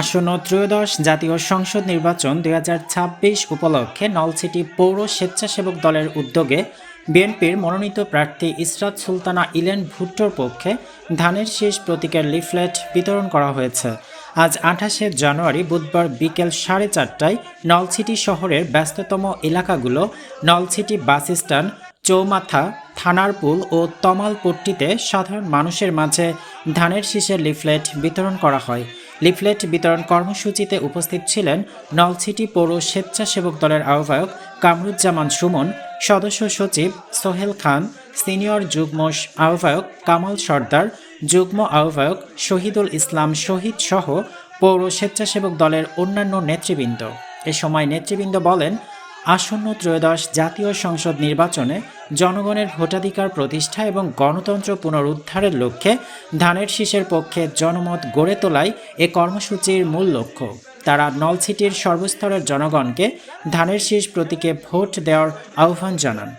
আসন্ন ত্রয়োদশ জাতীয় সংসদ নির্বাচন দু হাজার ছাব্বিশ উপলক্ষে নলছিটি পৌর স্বেচ্ছাসেবক দলের উদ্যোগে বিএনপির মনোনীত প্রার্থী ইসরাত সুলতানা ইলেন ভুট্টোর পক্ষে ধানের শীষ প্রতীকের লিফলেট বিতরণ করা হয়েছে। আজ আঠাশে জানুয়ারি বুধবার বিকেল সাড়ে চারটায় নলছিটি শহরের ব্যস্ততম এলাকাগুলো নলছিটি বাস স্ট্যান্ড, চৌমাথা, থানার পুল ও তমালপট্টিতে সাধারণ মানুষের মাঝে ধানের শীষের লিফলেট বিতরণ করা হয়। লিফলেট বিতরণ কর্মসূচিতে উপস্থিত ছিলেন নলছিটি পৌর স্বেচ্ছাসেবক দলের আহ্বায়ক কামরুজ্জামান সুমন, সদস্য সচিব সোহেল খান, সিনিয়র যুগ্ম আহ্বায়ক কামাল সর্দার, যুগ্ম আহ্বায়ক শহীদুল ইসলাম শহীদ সহ পৌর স্বেচ্ছাসেবক দলের অন্যান্য নেতৃবৃন্দ। এ সময় নেতৃবৃন্দ বলেন আসন্ন ত্রয়োদশ জাতীয় সংসদ নির্বাচনে জনগণের ভোটাধিকার প্রতিষ্ঠা এবং গণতন্ত্র পুনরুদ্ধারের লক্ষ্যে ধানের শীষের পক্ষে জনমত গড়ে তোলাই এ কর্মসূচির মূল লক্ষ্য। তারা নলসিটির সর্বস্তরের জনগণকে ধানের শীষ প্রতীকে ভোট দেওয়ার আহ্বান জানান।